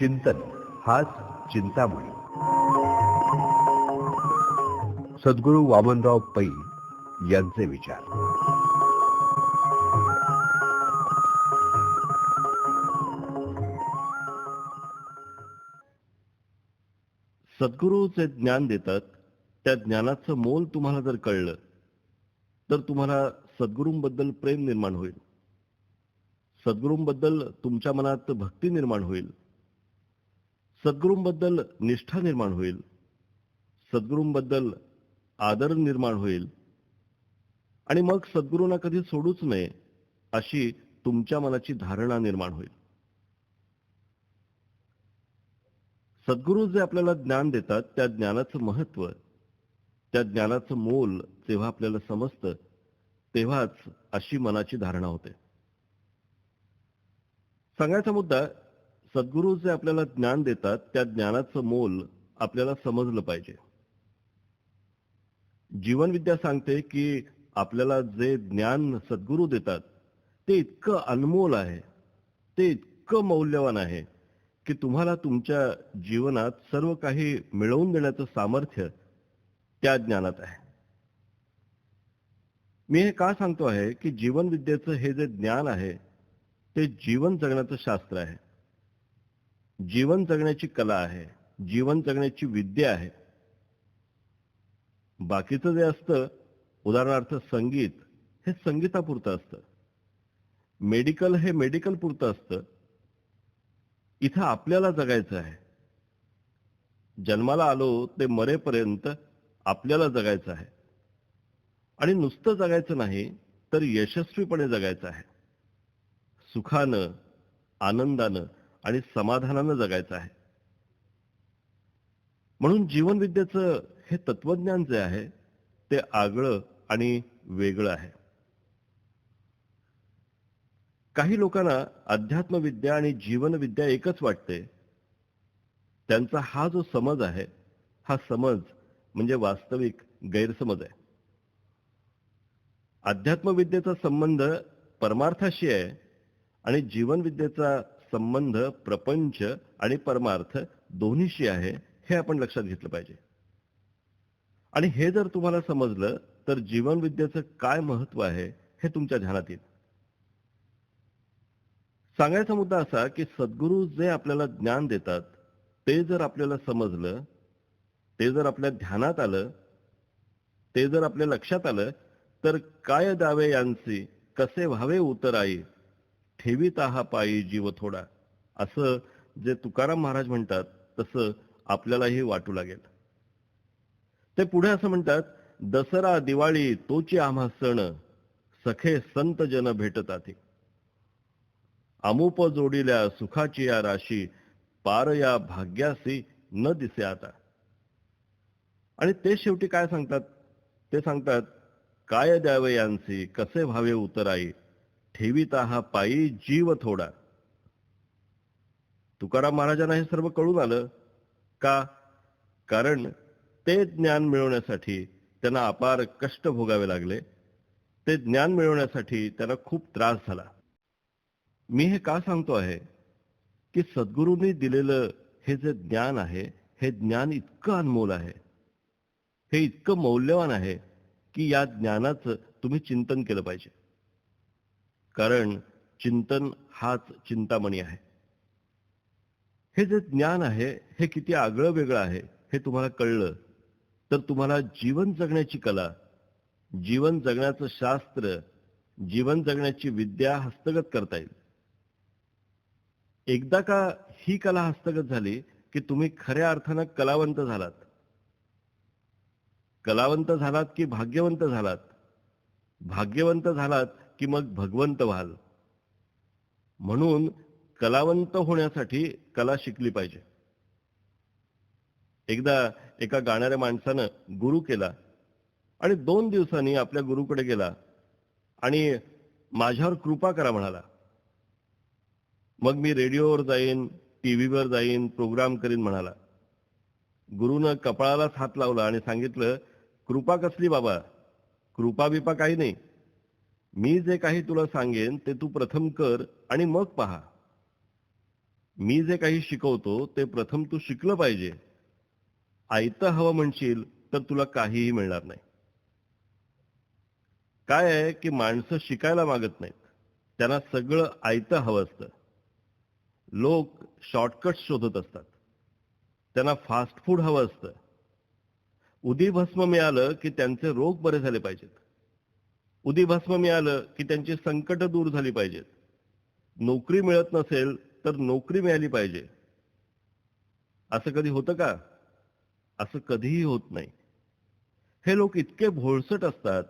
चिंतन हाच चिंतामणी. सद्गुरू वामनराव पै यांचे विचार. सद्गुरू जे ज्ञान देतात त्या ज्ञानाचं मोल तुम्हाला जर कळलं तर तुम्हाला सद्गुरूंबद्दल प्रेम निर्माण होईल. सद्गुरूंबद्दल तुमच्या मनात भक्ती निर्माण होईल. सद्गुरूंबद्दल निष्ठा निर्माण होईल. सद्गुरूंबद्दल आदर निर्माण होईल. आणि मग सद्गुरूंना कधी सोडूच नये अशी तुमच्या मनाची धारणा निर्माण होईल. सद्गुरू जे आपल्याला ज्ञान देतात त्या ज्ञानाचं महत्त्व त्या ज्ञानाचं मोल जेव्हा आपल्याला समजतं तेव्हाच अशी मनाची धारणा होते. सांगायचा मुद्दा सद्गुरू जे आपल्याला ज्ञान देतात त्या ज्ञानाचं मोल आपल्याला समजलं पाहिजे. जीवनविद्या सांगते की आपल्याला जे ज्ञान सद्गुरू देतात ते इतकं अनमोल आहे ते इतकं मौल्यवान आहे की तुम्हाला तुमच्या जीवनात सर्व काही मिळवून देण्याचं सामर्थ्य त्या ज्ञानात आहे. मी हे का सांगतो आहे की जीवनविद्येचं हे जे ज्ञान आहे ते जीवन जगण्याचं शास्त्र आहे. जीवन जगण्याची कला आहे जीवन जगण्याची विद्या आहे. बाकीचं जे असतं उदाहरणार्थ संगीत हे संगीतापुरतं असतं. मेडिकल हे मेडिकल पुरतं असतं. इथं आपल्याला जगायचं आहे. जन्माला आलो ते मरेपर्यंत आपल्याला जगायचं आहे. आणि नुसतं जगायचं नाही तर यशस्वीपणे जगायचं आहे. सुखानं आनंदानं आणि समाधानानं जगायचं आहे. म्हणून जीवनविद्येचं हे तत्वज्ञान जे आहे ते आगळं आणि वेगळं आहे. काही लोकांना अध्यात्मविद्या आणि जीवनविद्या एकच वाटते. त्यांचा हा जो समज आहे हा समज म्हणजे वास्तविक गैरसमज आहे. अध्यात्मविद्येचा संबंध परमार्थाशी आहे आणि जीवनविद्येचा संबंध प्रपंच आणि परमार्थ दोन्हीशी आहे हे आपण लक्षात घेतलं पाहिजे. आणि हे जर तुम्हाला समजलं तर जीवनविद्येचं काय महत्त्व आहे हे तुमच्या ध्यानात येईल. सांगायचा मुद्दा असा की सद्गुरू जे आपल्याला ज्ञान देतात ते जर आपल्याला समजलं ते जर आपल्या ध्यानात आलं ते जर आपल्या लक्षात आलं तर काय दावे यांची कसे व्हावे उतर आई ठेवीत हा पायी जीव थोडा. असं जे तुकाराम महाराज म्हणतात तसं आपल्यालाही वाटू लागेल. ते पुढे असं म्हणतात दसरा दिवाळी तोची आम्हा सण सखे संत जन भेटतात अमुप जोडिल्या सुखाची या राशी पार या भाग्यासी न दिसे आता. आणि ते शेवटी काय सांगतात? ते सांगतात काय द्यावे यांसी कसे व्हावे उतराई ठेविता हा पायी जीव थोडा. तुकाराम महाराजांना हे सर्व कळून आलं. का? कारण ते ज्ञान मिळवण्यासाठी त्यांना अपार कष्ट भोगावे लागले. ते ज्ञान मिळवण्यासाठी त्यांना खूप त्रास झाला. मी हे का सांगतो आहे? की सद्गुरूंनी दिलेलं हे जे ज्ञान आहे हे ज्ञान इतकं अनमोल आहे. हे इतकं मौल्यवान आहे की या ज्ञानाचं तुम्ही चिंतन केलं पाहिजे. कारण चिंतन हाच चिंतामणी आहे. हे जे ज्ञान आहे हे किती आगळं वेगळं आहे हे तुम्हाला कळलं तर तुम्हाला जीवन जगण्याची कला जीवन जगण्याचं शास्त्र जीवन जगण्याची विद्या हस्तगत करता येईल. एकदा का ही कला हस्तगत झाली की तुम्ही खऱ्या अर्थानं कलावंत झालात. कलावंत झालात की भाग्यवंत झालात. भाग्यवंत झालात की मग भगवंत व्हाल. म्हणून कलावंत होण्यासाठी कला शिकली पाहिजे. एकदा एका गाणाऱ्या माणसानं गुरु केला आणि दोन दिवसांनी आपल्या गुरुकडे गेला आणि माझ्यावर कृपा करा म्हणाला. मग मी रेडिओवर जाईन टीव्हीवर जाईन प्रोग्राम करीन म्हणाला. गुरुनं कपाळालाच हात लावला आणि सांगितलं कृपा कसली बाबा? कृपा बिपा काही नाही. मी जे काही तुला सांगेन ते तू प्रथम कर आणि मग पहा. मी जे काही शिकवतो ते प्रथम तू शिकलं पाहिजे. आयतं हवं म्हणशील तर तुला काहीही मिळणार नाही. काय आहे की माणसं शिकायला मागत नाहीत. त्यांना सगळं आयतं हवं असतं. लोक शॉर्टकट शोधत असतात. त्यांना फास्ट फूड हवं असतं. उदीभस्म मिळालं की त्यांचे रोग बरे झाले पाहिजेत. उदीभस्म मिळालं की त्यांची संकट दूर झाली पाहिजेत. नोकरी मिळत नसेल तर नोकरी मिळाली पाहिजे. असं कधी होतं का? असं कधीही होत नाही. हे लोक इतके भोळसट असतात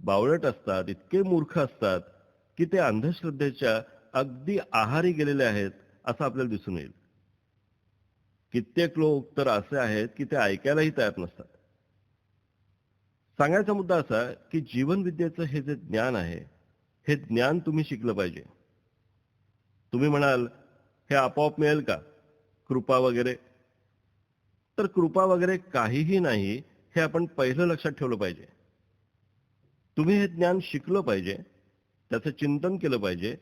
बावळट असतात इतके मूर्ख असतात की ते अंधश्रद्धेच्या अगदी आहारी गेलेले आहेत असं आपल्याला दिसून येईल. कित्येक लोक तर असे आहेत की ते ऐकायलाही तयार नसतात. सांगायचा मुद्दा असा की जीवनविद्येचं हे जे ज्ञान आहे हे ज्ञान तुम्ही शिकलं पाहिजे. तुम्ही म्हणाल हे आपोआप मिळेल का? कृपा वगैरे. तर कृपा वगैरे काहीही नाही हे आपण पहिलं लक्षात ठेवलं पाहिजे. तुम्ही हे ज्ञान शिकलं पाहिजे त्याचं चिंतन केलं पाहिजे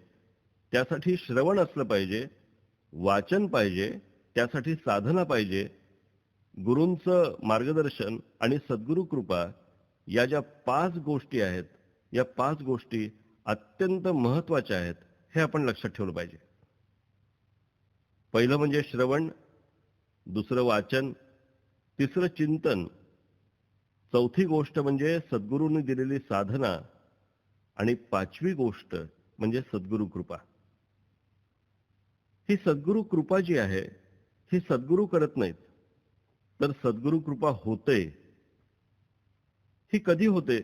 त्यासाठी श्रवण असलं पाहिजे वाचन पाहिजे त्यासाठी साधना पाहिजे गुरूंचं मार्गदर्शन आणि सद्गुरू कृपा या ज्या पाच गोष्टी आहेत या पाच गोष्टी अत्यंत महत्त्वाच्या आहेत हे आपण लक्षात ठेवलं पाहिजे. पहिलं म्हणजे श्रवण दुसरं वाचन तिसरं चिंतन. चौथी गोष्ट म्हणजे सद्गुरूंनी दिलेली साधना आणि पाचवी गोष्ट म्हणजे सद्गुरू कृपा. ही सद्गुरू कृपा जी आहे ही सद्गुरू करत नाहीत. तर सद्गुरू कृपा होते ही कधी होते?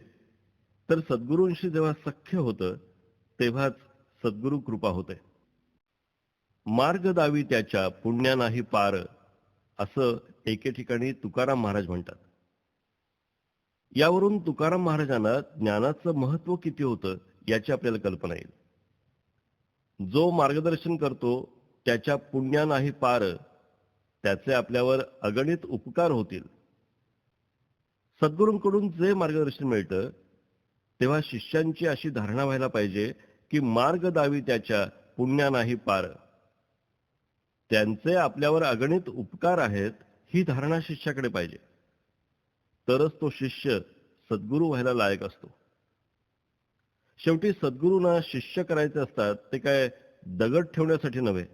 तर सद्गुरूंशी जेव्हा सख्य होतं तेव्हाच सद्गुरू कृपा होते. मार्ग दावी त्याच्या पुण्या नाही पार असं एके ठिकाणी तुकाराम महाराज म्हणतात. यावरून तुकाराम महाराजांना ज्ञानाचं महत्त्व किती होतं याची आपल्याला कल्पना येईल. जो मार्गदर्शन करतो त्याच्या पुण्या नाही पार त्याचे आपल्यावर अगणित उपकार होतील. सद्गुरूंकडून जे मार्गदर्शन मिळतं तेव्हा शिष्यांची अशी धारणा व्हायला पाहिजे की मार्ग दावी त्याच्या पुण्या नाही पार. त्यांचे आपल्यावर अगणित उपकार आहेत ही धारणा शिष्याकडे पाहिजे. तरच तो शिष्य सद्गुरू व्हायला लायक असतो. शेवटी सद्गुरूंना शिष्य करायचे असतात ते काय दगड ठेवण्यासाठी नव्हे.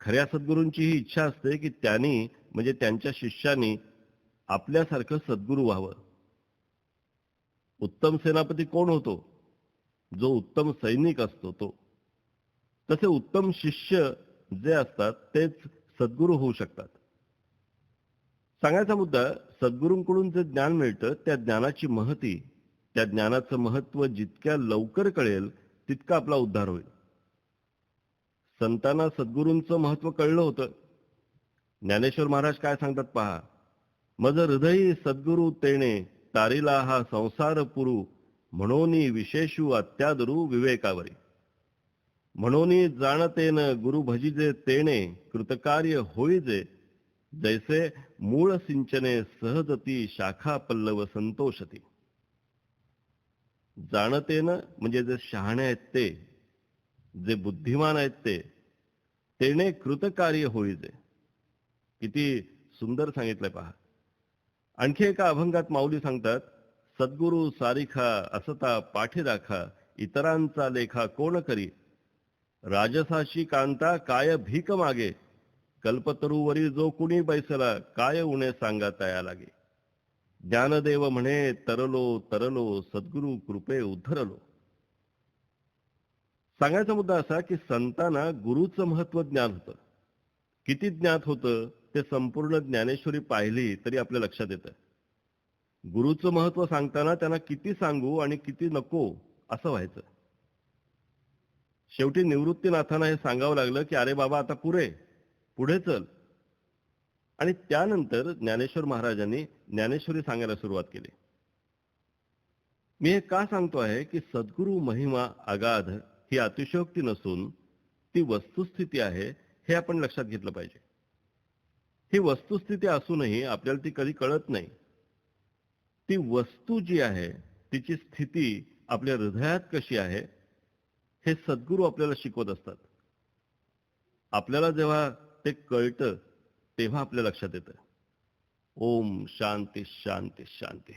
खऱ्या सद्गुरूंची ही इच्छा असते की त्यांनी म्हणजे त्यांच्या शिष्यांनी आपल्यासारखं सद्गुरू व्हावं. उत्तम सेनापती कोण होतो? जो उत्तम सैनिक असतो तो. तसे उत्तम शिष्य जे असतात तेच सद्गुरू होऊ शकतात. सांगायचा मुद्दा सद्गुरूंकडून जे ज्ञान मिळतं त्या ज्ञानाची महती त्या ज्ञानाचं महत्त्व जितक्या लवकर कळेल तितका आपला उद्धार होईल. संतांना सद्गुरूंचं महत्त्व कळलं होतं. ज्ञानेश्वर महाराज काय सांगतात पहा? मज हृदयी सद्गुरु तेणे तारिला हा संसार पुरू म्हणोनी विशेषू अत्यादरू विवेकावरी. म्हणून जाणतेन गुरु भजिजे तेणे कृतकार्य होईजे जैसे मूळ सिंचने सहजती शाखा पल्लव संतोषती. जाणतेन म्हणजे जे शहाणे आहेत ते जे बुद्धिमान आहेत ते तेने कृतकार्य होईजे. किती सुंदर सांगितलंय पहा. आणखी एका अभंगात माऊली सांगतात सद्गुरू सारिखा असता पाठी राखा इतरांचा लेखा कोण करी? राजसाशी कांता काय भीक मागे? कल्पतरूवरी जो कुणी बैसला काय उणे सांगा तया लागे? ज्ञानदेव म्हणे तरलो तरलो सद्गुरू कृपे उद्धरलो. सांगायचा मुद्दा असा की संतांना गुरुचं महत्त्व ज्ञान होतं. किती ज्ञात होतं? ते संपूर्ण ज्ञानेश्वरी पाहिली तरी आपल्या लक्षात येतं. गुरुचं महत्त्व सांगताना त्यांना किती सांगू आणि किती नको असं व्हायचं. शेवटी निवृत्तीनाथांना हे सांगावं लागलं की अरे बाबा आता पुरे पुढे चल. आणि त्यानंतर ज्ञानेश्वर महाराजांनी ज्ञानेश्वरी सांगायला सुरुवात केली. मी हे का सांगतो आहे की सद्गुरू महिमा अगाध ही अतिशयोक्ती नसून ती वस्तुस्थिती आहे हे आपण लक्षात घेतलं पाहिजे. ही वस्तुस्थिती असूनही आपल्याला ती कधी कळत नाही. ती वस्तू जी आहे तिची स्थिती आपल्या हृदयात कशी आहे हे सद्गुरू आपल्याला शिकवत असतात. आपल्याला जेव्हा ते कळतं तेव्हा आपल्या लक्षात येतं. ओम शांती शांती शांती.